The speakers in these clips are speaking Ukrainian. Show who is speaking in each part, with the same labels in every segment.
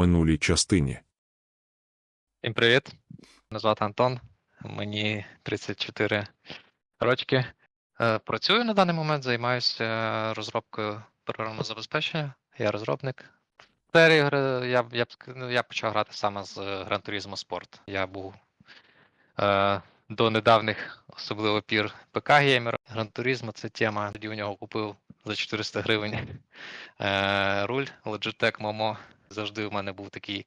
Speaker 1: минулій частині.
Speaker 2: Всім привіт! Мене звати Антон, мені 34 рочки. Е, Працюю на даний момент, займаюся розробкою програмного забезпечення. Я розробник. Я, я, ну, я почав грати саме з Gran Turismo Sport. Я був е, до недавніх, особливо пір ПК-геймер. Gran Turismo це тема. Тоді у нього купив за 400 гривень е, руль Logitech Momo. Завжди у мене був такий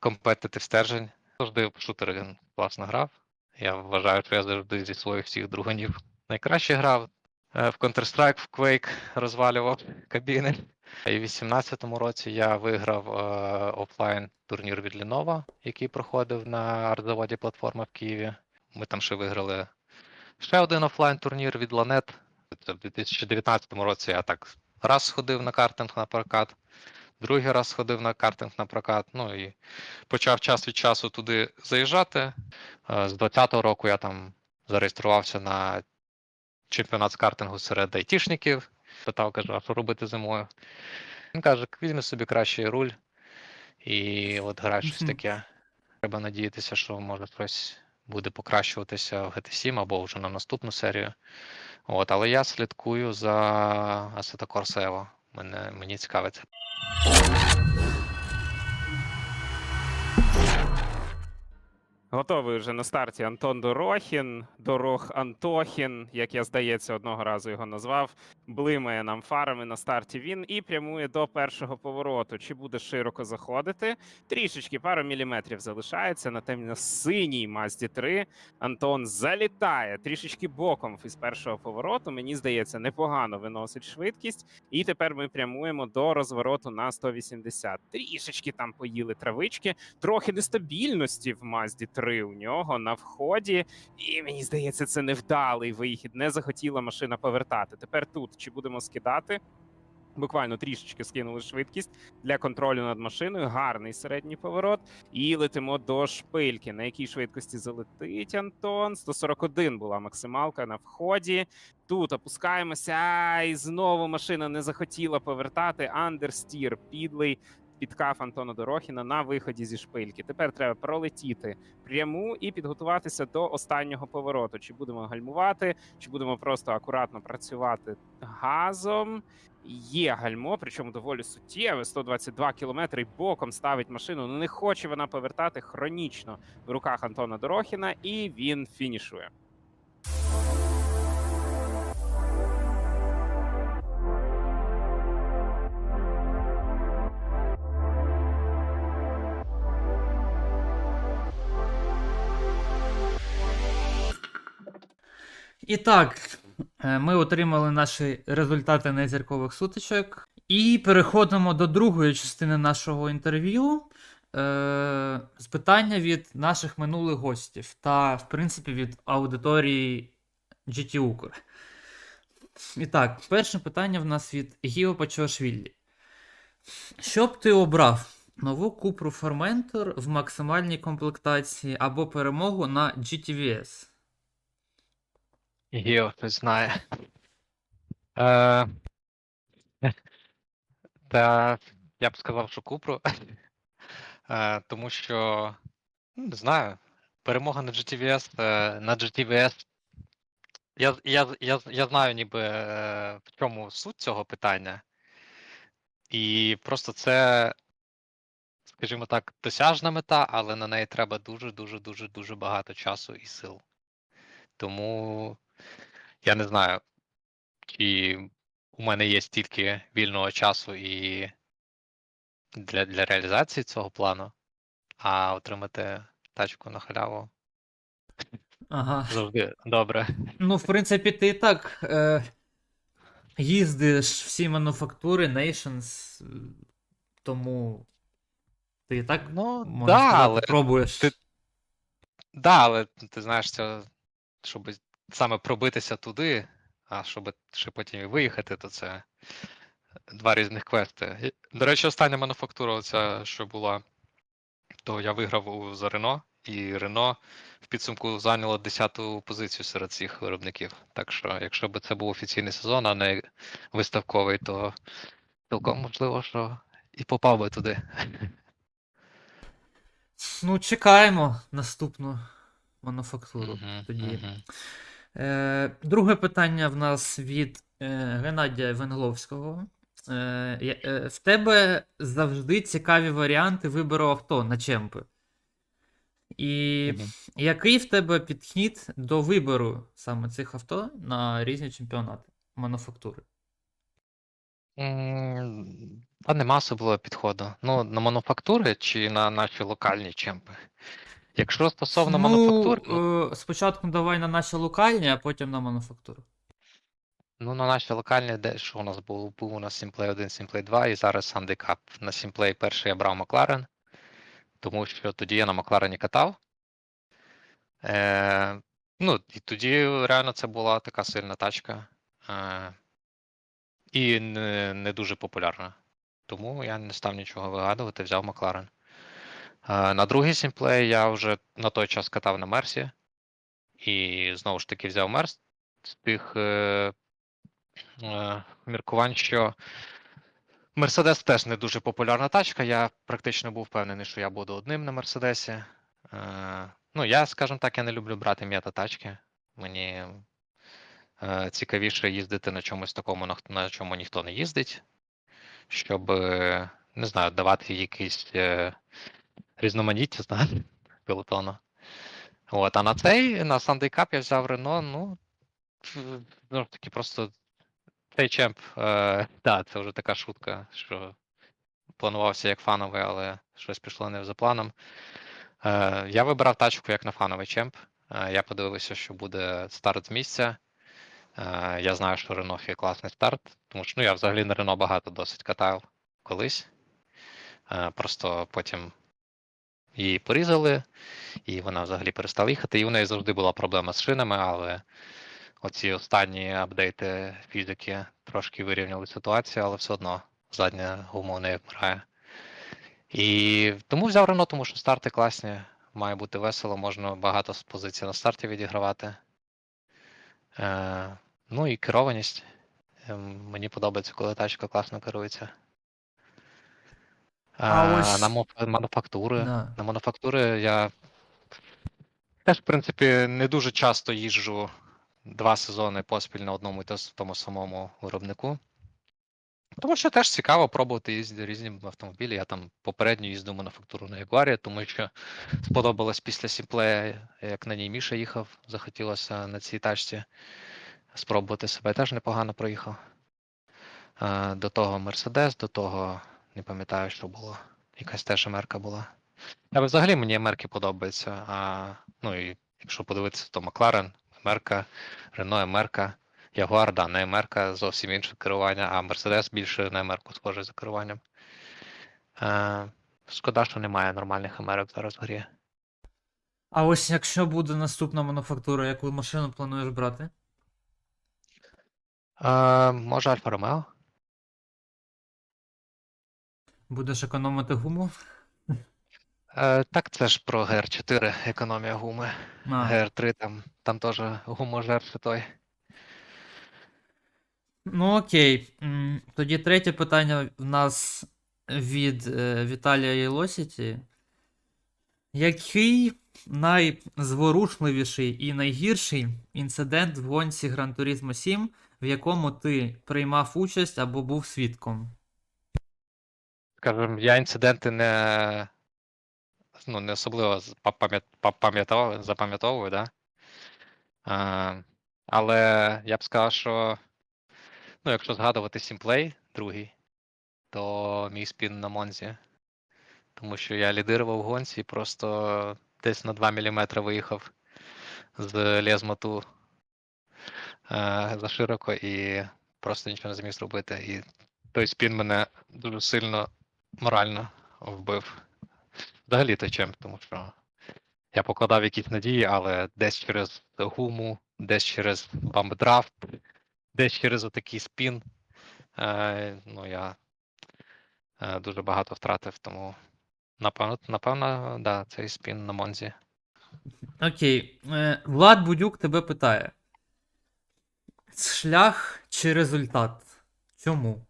Speaker 2: компетитив стержень. Завжди в шутери класно грав. Я вважаю, що я завжди зі своїх всіх друганів найкраще грав. Е, В Counter-Strike, в Quake розвалював кабіни. І в 18-му році я виграв е, офлайн турнір від Lenovo, який проходив на артзаводі платформа в Києві. Ми там ще виграли ще один офлайн турнір від. Це в 2019 році я так раз сходив на картинг на прокат, другий раз сходив на картинг на прокат. Ну і почав час від часу туди заїжджати. Е, З 20-го року я там зареєструвався на чемпіонат з картингу серед айтішників. Питав, кажу, а що робити зимою? Він каже, візьми собі кращий руль і от грай щось таке. Треба надіятися, що може щось буде покращуватися в GT7 або вже на наступну серію. От, але я слідкую за Assetto Corsa Evo. Мене, мені цікавить.
Speaker 3: Готовий вже на старті Антон Дорохін, Дорох Антохін, як я здається, одного разу його назвав. Блимає нам фарами на старті він і прямує до першого повороту. Чи буде широко заходити? Трішечки пару міліметрів залишається на темно-синій Мазді 3. Антон залітає трішечки боком із першого повороту. Мені здається, непогано виносить швидкість. І тепер ми прямуємо до розвороту на 180. Трішечки там поїли травички трохи нестабільності в Мазді 3 у нього на вході. І мені здається, це невдалий вихід. Не захотіла машина повертати. Тепер тут чи будемо скидати? Буквально трішечки скинули швидкість для контролю над машиною. Гарний середній поворот. І летимо до шпильки. На якій швидкості залетить Антон? 141 була максималка на вході. Тут опускаємося. І знову машина не захотіла повертати. Андерстір, підлий підкаф Антона Дорохіна на виході зі шпильки. Тепер треба пролетіти пряму і підготуватися до останнього повороту. Чи будемо гальмувати, чи будемо просто акуратно працювати газом. Є гальмо, причому доволі суттєве. 122 кілометри боком ставить машину. Ну не хоче вона повертати хронічно в руках Антона Дорохіна, і він фінішує.
Speaker 4: І так, е, ми отримали наші результати незіркових сутичок. І переходимо до другої частини нашого інтерв'ю. Е, з питання від наших минулих гостів та, в принципі, від аудиторії GT Укр. І так, перше питання в нас від Гіо Пачошвілі. Що б ти обрав? Нову Купру Formentor в максимальній комплектації або перемогу на GTVS?
Speaker 2: Гео хтось знає. Е, та я б сказав, що Купру. Е, тому що, ну, не знаю, перемога на GTVS, е, на GTVS. Я, я, я, я знаю, ніби е, в чому суть цього питання. І просто це, скажімо так, досяжна мета, але на неї треба дуже, дуже, дуже, дуже багато часу і сил. Тому я не знаю, чи у мене є стільки вільного часу і для, для реалізації цього плану, а отримати тачку на халяву
Speaker 4: Ага.
Speaker 2: завжди добре.
Speaker 4: Ну, в принципі, ти і так е, їздиш всі мануфактури, Nations, тому ти і так
Speaker 2: Ну,
Speaker 4: можна
Speaker 2: да,
Speaker 4: сказати,
Speaker 2: але
Speaker 4: пробуєш.
Speaker 2: ти- Да, але ти знаєш, це, щоб саме пробитися туди, а щоб ще потім і виїхати, то це два різних квести. До речі, остання мануфактура, оця, що була, то я виграв у за Рено, і Рено в підсумку зайняло 10-ту позицію серед цих виробників. Так що, якщо б це був офіційний сезон, а не виставковий, то цілком можливо, що і попав би туди.
Speaker 4: Ну, чекаємо наступну мануфактуру.
Speaker 2: Мгм,
Speaker 4: тоді.
Speaker 2: мгм.
Speaker 4: Е, друге питання в нас від е, Геннадія Венгловського. Е, е, в тебе завжди цікаві варіанти вибору авто на чемпи. І
Speaker 2: Мгм.
Speaker 4: який в тебе підхід до вибору саме цих авто на різні чемпіонати мануфактури?
Speaker 2: Та нема особливого підходу. Ну, на мануфактури чи на наші локальні чемпи. Якщо стосовно мануфактур, ну,
Speaker 4: Ну, е, спочатку давай на наші локальні, а потім на мануфактуру.
Speaker 2: ну на наші локальні, де що у нас був? Був у нас Сімплей 1, Сімплей 2 і зараз Handicap. На Сімплей перший я брав Макларен, тому що тоді я на Макларені катав. Е, ну, і тоді реально це була така сильна тачка. Е, і не, не дуже популярна. Тому я не став нічого вигадувати, взяв Макларен. Е, на другий сімплей я вже на той час катав на Мерсі. І знову ж таки взяв Мерс з тих е, е, міркувань, що Мерседес теж не дуже популярна тачка. Я практично був впевнений, що я буду одним на Мерседесі. Е, ну, я, скажімо так, я не люблю брати м'ята-тачки. Мені е, цікавіше їздити на чомусь такому, на, на чому ніхто не їздить, щоб, е, не знаю, давати якийсь е, різноманіття, знаєте, пілотону. От, а на цей, на Sunday Cup я взяв Рено, ну, ж таки, просто цей чемп, е, да, це вже така шутка, що планувався як фановий, але щось пішло не за планом. Е, я вибрав тачку як на фановий чемп. Е, я подивився, що буде старт з місця. Е, я знаю, що Рено є класний старт, тому що ну, я взагалі на Рено багато досить катав колись. Е, просто потім її порізали, і вона взагалі перестала їхати. І в неї завжди була проблема з шинами, але оці останні апдейти фізики трошки вирівняли ситуацію, але все одно задня гума у неї вмирає. І тому взяв Рено, тому що старти класні, має бути весело, можна багато з позицій на старті відігравати. Е, ну і керованість. Ем, Мені подобається, коли тачка класно керується.
Speaker 4: А ось-
Speaker 2: На мо- мануфактури.
Speaker 4: Да.
Speaker 2: На мануфактури я теж, в принципі, не дуже часто їжджу два сезони поспіль на одному і те с- тому самому виробнику. Тому що теж цікаво пробувати їздити різні автомобілі. Я там попередньо їздив мануфактуру на Ягуарі, тому що сподобалось після Сімплея, як на ній Міша їхав, захотілося на цій тачці спробувати себе. Теж непогано проїхав. Е, До того Мерседес, до того не пам'ятаю, що було. Якась теж Америка була. Але взагалі мені Америки подобається. А, ну і якщо подивитися, то Макларен, Америка, Рено, Америка, Ягуар, да, не Америка, зовсім інше керування, а Мерседес більше на Америку схожий за керуванням. Е, шкода, що немає нормальних Америк зараз в грі.
Speaker 4: А ось якщо буде наступна мануфактура, яку машину плануєш брати?
Speaker 2: Е, може Альфа Ромео?
Speaker 4: Будеш економити гуму?
Speaker 2: Е, так це ж про ГР4, економія гуми.
Speaker 4: А,
Speaker 2: ГР3 там, там теж гуможер ще той.
Speaker 4: Ну окей. Тоді третє питання в нас від е, Віталія Єлосіті. Який найзворушливіший і найгірший інцидент в гонці Gran Turismo 7, в якому ти приймав участь або був свідком?
Speaker 2: Скажем, я інциденти не, ну, не особливо пам'ятав- запам'ятовую, да? А, але я б сказав, що ну, якщо згадувати сімплей другий, то мій спін на Монзі. Тому що я лідирував в гонці і просто десь на 2 мм виїхав з лезмоту е, за широко і просто нічого не зміг зробити. І той спін мене дуже сильно морально вбив. Взагалі той чемп, тому що я покладав якісь надії, але десь через гуму, десь через бамбдрафт, десь через отакий спін. Е, ну, я е, дуже багато втратив, тому напевно, напевно, да, цей спін на Монзі.
Speaker 4: Окей. Е, Влад Будюк тебе питає: Шлях чи результат? Чому?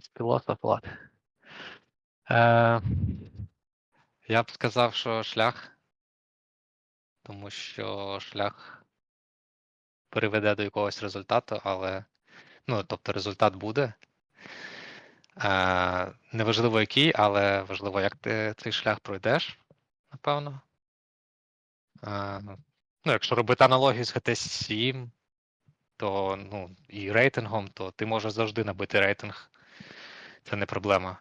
Speaker 2: Якийсь філософ, Влад. Е, я б сказав, що шлях. Тому що шлях приведе до якогось результату, але. Ну, тобто результат буде. Е, неважливо який, але важливо, як ти цей шлях пройдеш, напевно. Е, ну, якщо робити аналогію з GT7, то ну, і рейтингом, то ти можеш завжди набити рейтинг. Це не проблема.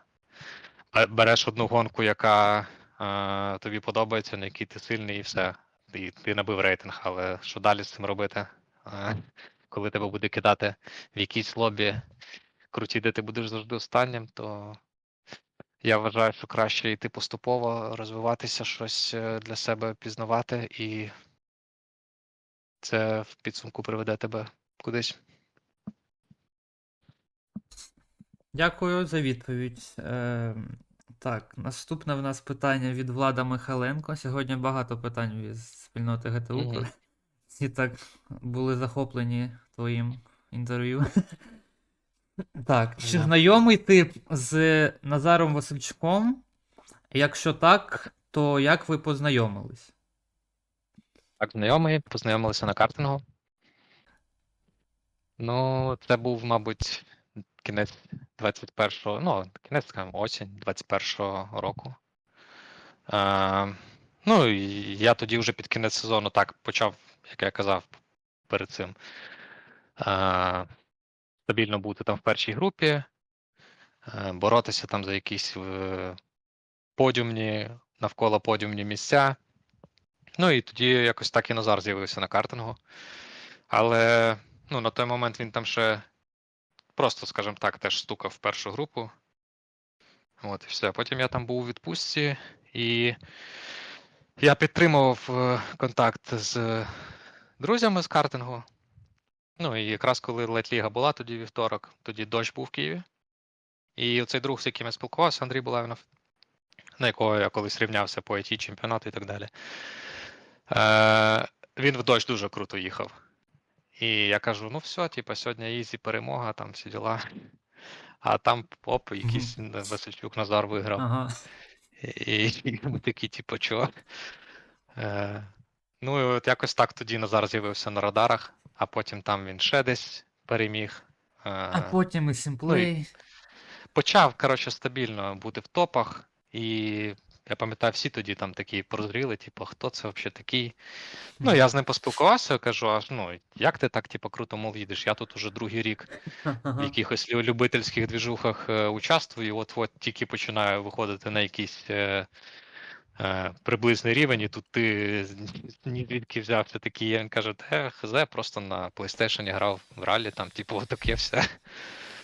Speaker 2: Береш одну гонку, яка е, тобі подобається, на якій ти сильний, і все. І ти набив рейтинг, але що далі з цим робити? Е, коли тебе буде кидати в якійсь лобі круті, де ти будеш завжди останнім, то я вважаю, що краще йти поступово, розвиватися, щось е, для себе пізнавати, і це в підсумку приведе тебе кудись.
Speaker 4: Дякую за відповідь. Е, так, наступне в нас питання від Влада Михайленко. Сьогодні багато питань від спільноти ГТУ.
Speaker 2: Мгм.
Speaker 4: Всі так були захоплені твоїм інтерв'ю. Так, чи
Speaker 2: Да.
Speaker 4: знайомий ти з Назаром Васильчуком? Якщо так, то як ви познайомились?
Speaker 2: Так, знайомий, познайомилися на картингу. Ну, це був, мабуть, кінець 21-го, ну, кінець, скажімо, осінь 21-го року. Е, ну, і я тоді вже під кінець сезону так почав, як я казав перед цим, е, стабільно бути там в першій групі, е, боротися там за якісь е, подіумні, навколо подіумні місця. Ну і тоді якось так і Назар з'явився на картингу. Але ну, на той момент він там ще просто, скажімо так, теж стукав в першу групу. От і все. Потім я там був у відпустці, і я підтримував е, контакт з друзями з картингу. Ну і якраз коли летліга була тоді вівторок, тоді дощ був в Києві. І оцей друг, з яким я спілкувався, Андрій Булавінов, на якого я колись рівнявся по IT чемпіонату і так далі. Е, він в дощ дуже круто їхав. І я кажу: ну все, типа, сьогодні ізі перемога, там всі діла. А там оп, якийсь Васильчук Назар виграв.
Speaker 4: Ага.
Speaker 2: І, і ми такі, типу, чого? Е, ну і от якось так тоді Назар з'явився на радарах, а потім там він ще десь переміг. Е,
Speaker 4: А потім і Сімплей.
Speaker 2: почав, коротше, стабільно бути в топах, і я пам'ятаю, всі тоді там такі прозріли, типу, хто це взагалі такий. Ну, я з ним поспілкувався, кажу, аж ну, як ти так, типу, круто, мов їдеш? Я тут уже другий рік в якихось любительських двіжухах е, участвую, от от тільки починаю виходити на якийсь е, е, приблизний рівень, і тут ти звідки взявся такий, він каже, те, хз, просто на PlayStation грав в ралі, там, типу, таке все.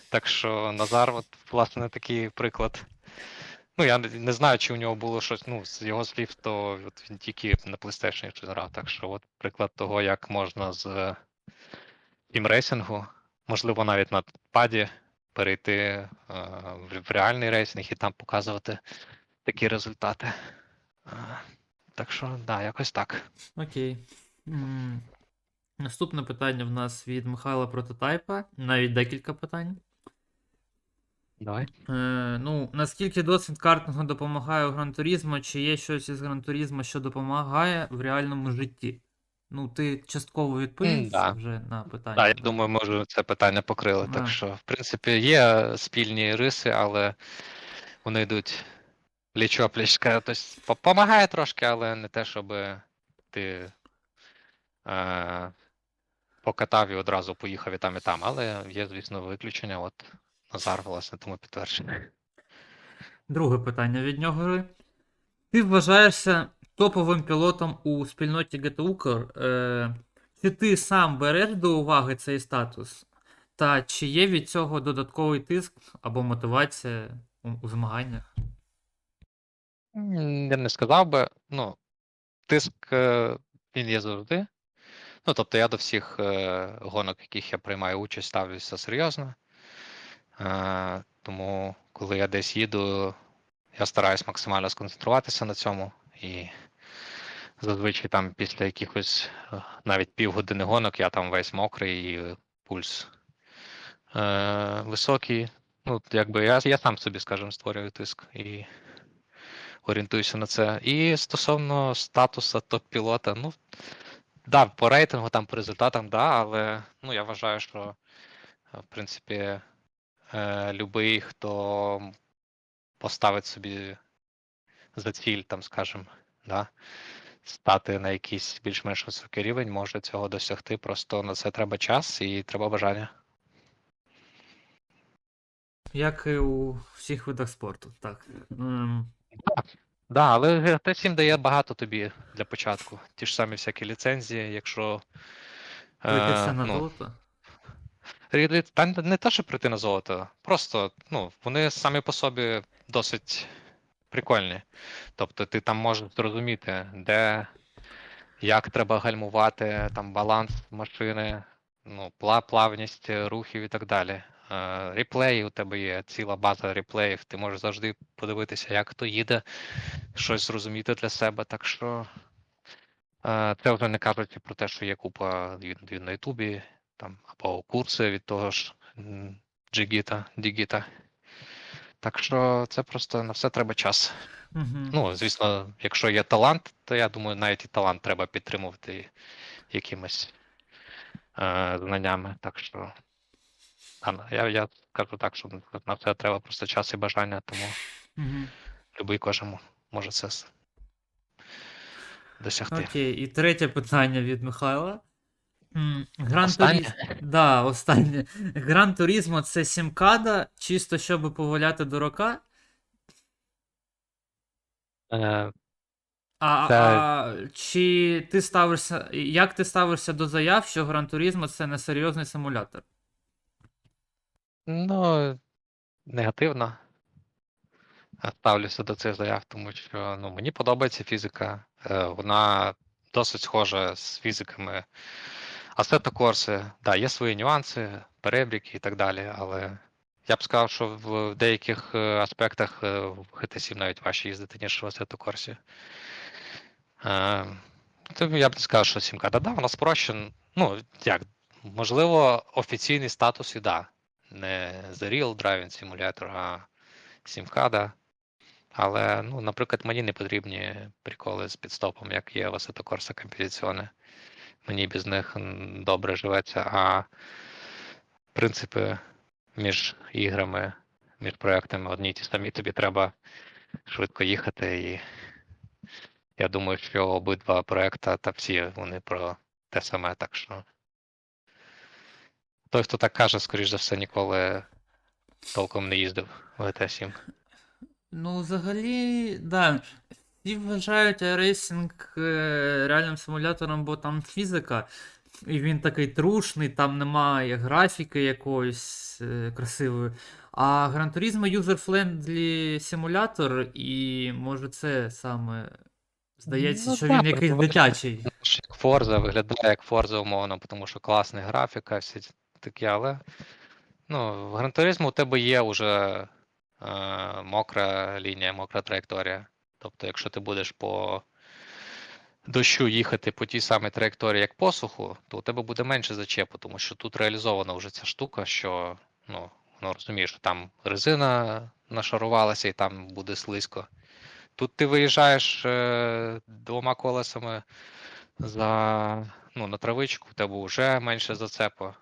Speaker 2: Так що Назар, от, власне, такий приклад. Ну, я не- знаю, чи у нього було щось, ну, з його слів, то от він тільки на PlayStation щось грав. Так що, от приклад того, як можна з тімрейсингу, можливо, навіть на паді перейти е, в, реальний рейсинг і там показувати такі результати. Е, так що, да, якось так.
Speaker 4: Окей. Наступне питання в нас від Михайла Прототайпа. Навіть декілька питань.
Speaker 2: Давай.
Speaker 4: Е, ну, наскільки досвід картингу допомагає у Гран-турізмо, чи є щось із Гран-турізмо, що допомагає в реальному житті? Ну, ти частково відповів
Speaker 2: да.
Speaker 4: вже на питання.
Speaker 2: Так, я думаю, ми вже це питання покрили.
Speaker 4: А.
Speaker 2: Так що, в принципі, є спільні риси, але вони йдуть пліч-опліч. Тобто, допомагає трошки, але не те, щоб ти е, покатав і одразу поїхав і там, і там. Але є, звісно, виключення. От Назар, власне, тому підтвердження.
Speaker 4: Друге питання від нього. Ти вважаєшся топовим пілотом у спільноті GTUKR. Е, чи ти сам береш до уваги цей статус? Та чи є від цього додатковий тиск або мотивація у, у змаганнях?
Speaker 2: Я не сказав би, ну, тиск е, він є завжди. Ну, тобто я до всіх е, гонок, в яких я приймаю участь, ставлюся серйозно. Е, тому, коли я десь їду, я стараюсь максимально сконцентруватися на цьому. І зазвичай там після якихось е, навіть півгодини гонок я там весь мокрий і пульс е, високий. Ну, якби я, я сам собі, скажімо, створюю тиск і орієнтуюся на це. І стосовно статусу топ-пілота, ну, да, по рейтингу, там по результатам, да, але ну, я вважаю, що в принципі е, любий, хто поставить собі за ціль, там, скажімо, да, стати на якийсь більш-менш високий рівень, може цього досягти. Просто на це треба час і треба бажання.
Speaker 4: Як і у всіх видах спорту, так.
Speaker 2: Да, але GT7 дає багато тобі для початку. Ті ж самі всякі ліцензії, якщо. Е,
Speaker 4: на
Speaker 2: ну,
Speaker 4: золото.
Speaker 2: Та не те, щоб прийти на золото, просто ну, вони самі по собі досить прикольні. Тобто ти там можеш зрозуміти, де, як треба гальмувати, там баланс машини, ну, плавність рухів і так далі. Е, Реплеї у тебе є, ціла база реплеїв, ти можеш завжди подивитися, як хто їде, щось зрозуміти для себе. Так що е, це вже не кажучи про те, що є купа на Ютубі, там, або курси від того ж Джигіта, Дігіта. Так що це просто на все треба час. Ну, звісно, якщо є талант, то я думаю, навіть і талант треба підтримувати якимись е, знаннями. Так що ну, я, я кажу так, що на все треба просто час і бажання, тому
Speaker 4: Мгм.
Speaker 2: будь-який кожен може це досягти.
Speaker 4: Окей, і третє питання від Михайла. Гран? Турізмо. Да, останнє. Гран Турізмо це сімкада, чисто щоб поваляти дурака.
Speaker 2: Е,
Speaker 4: А,
Speaker 2: Це-
Speaker 4: а чи ти ставишся. Як ти ставишся до заяв, що Гран Турізмо це не серйозний симулятор?
Speaker 2: Ну, негативно ставлюся до цих заяв, тому що ну, мені подобається фізика. Е, Вона досить схожа з фізиками Assetto Corsa. Да, є свої нюанси, перебріки і так далі, але я б сказав, що в деяких е, аспектах е, в GT7 навіть важче їздити, ніж в Assetto Corsa. Е, я б не сказав, що сімка. Да, да, вона спрощена. Ну, як, можливо, офіційний статус і да не The Real Driving Simulator, а Сімкада. Але, ну, наприклад, мені не потрібні приколи з підстопом, як є в Corsa Competizione. Мені без них добре живеться, а принципи між іграми, між проектами одні й ті самі. Тобі треба швидко їхати. І я думаю, що обидва проекти та всі вони про те саме, так що той, хто так каже, скоріш за все, ніколи толком не їздив в GT7.
Speaker 4: Ну, взагалі, да. Всі вважають iRacing е, реальним симулятором, бо там фізика, і він такий трушний, там немає графіки якоїсь е, красивої. А Gran Turismo user-friendly симулятор, і може це саме здається,
Speaker 2: Ну,
Speaker 4: що
Speaker 2: так,
Speaker 4: він якийсь дитячий.
Speaker 2: Як Forza виглядає як Forza умовно, тому що класна графіка, всі ці такі, але ну, в Gran Turismo у тебе є вже е, мокра лінія, мокра траєкторія. Тобто, якщо ти будеш по дощу їхати по тій самій траєкторії, як по суху, то у тебе буде менше зачепу, тому що тут реалізована вже ця штука, що ну, ну розумієш, що там резина нашарувалася і там буде слизько. Тут ти виїжджаєш е, двома колесами за, ну, на травичку, у тебе вже менше зацепу.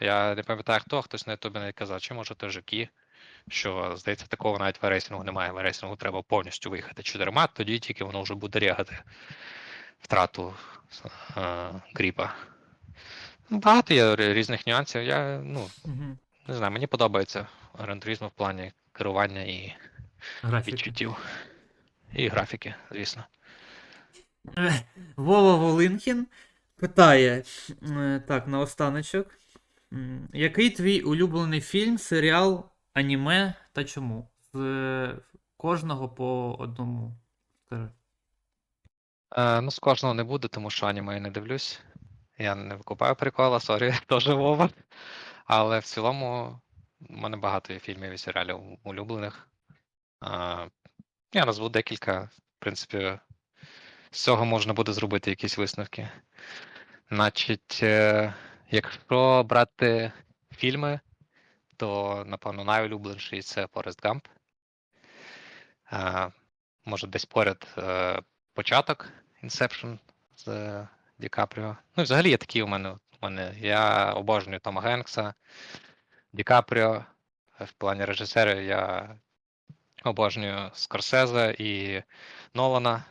Speaker 2: Я не пам'ятаю хто, хтось на ютубі навіть казав, чи може то жаки, що, здається, такого навіть в рейсингу немає. В рейсингу треба повністю виїхати чотирма, тоді тільки воно вже буде рягати втрату е, гріпа. Ну, Багато є різних нюансів. Я, ну,
Speaker 4: Мгм.
Speaker 2: не знаю, мені подобається Gran в плані керування і
Speaker 4: Графіки.
Speaker 2: відчуттів. І графіки, звісно.
Speaker 4: Вова Волинкін питає: е, так, наостаночок. М, Який твій улюблений фільм, серіал, аніме та чому? З кожного по одному. Скажи.
Speaker 2: Е, ну, з кожного не буде, тому що аніме я не дивлюсь. Я не викупаю прикола, сорі, теж Вова. Але в цілому в мене багато є фільмів і серіалів улюблених. Е, я назву декілька. В принципі, з цього можна буде зробити якісь висновки. Значить, е, якщо брати фільми, то, напевно, найулюбленіший це Форест Гамп. Може, десь поряд е, початок Inception з Ді Капріо. Ну, взагалі є такі у мене. У мене я обожнюю Тома Генкса, Ді Капріо. В плані режисерів я обожнюю Скорсезе і Нолана.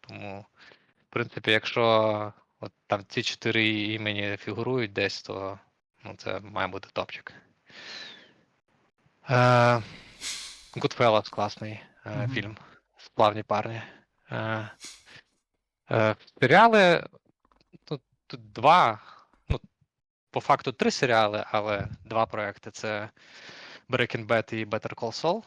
Speaker 2: Тому, в принципі, якщо от там ці чотири імені фігурують десь, то ну, це має бути топчик. Е, Goodfellas класний
Speaker 4: Мгм.
Speaker 2: фільм. Сплавні парні. Е, серіали. Тут, тут два. Ну, по факту три серіали, але два проекти це Breaking Bad і Better Call Saul.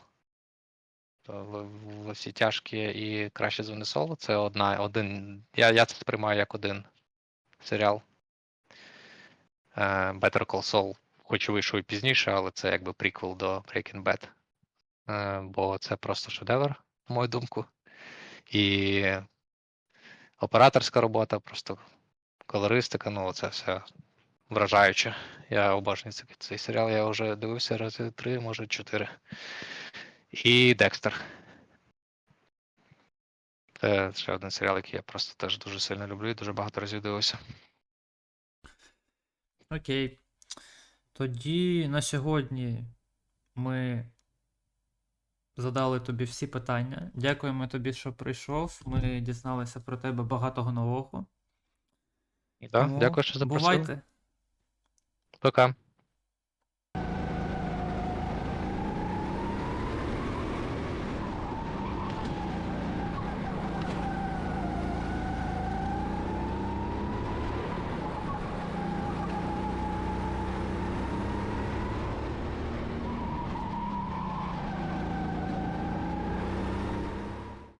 Speaker 2: Всі тяжкі і краще звини соло. Це одна, один. Я, я це сприймаю як один серіал. Better Call Saul, хоч вийшов і пізніше, але це якби приквел до Breaking Bad. Е, бо це просто шедевр, на мою думку. І операторська робота, просто колористика, ну це все вражаюче. Я обожнюю цей, цей серіал, я вже дивився рази три, може чотири. І Декстер. Це ще один серіал, який я просто теж дуже сильно люблю і дуже багато разів дивився.
Speaker 4: Окей. Тоді на сьогодні ми задали тобі всі питання. Дякуємо тобі, що прийшов. Ми дізналися про тебе багатого нового.
Speaker 2: І, да,
Speaker 4: Тому
Speaker 2: дякую, що запросили.
Speaker 4: Бувайте.
Speaker 2: Пока.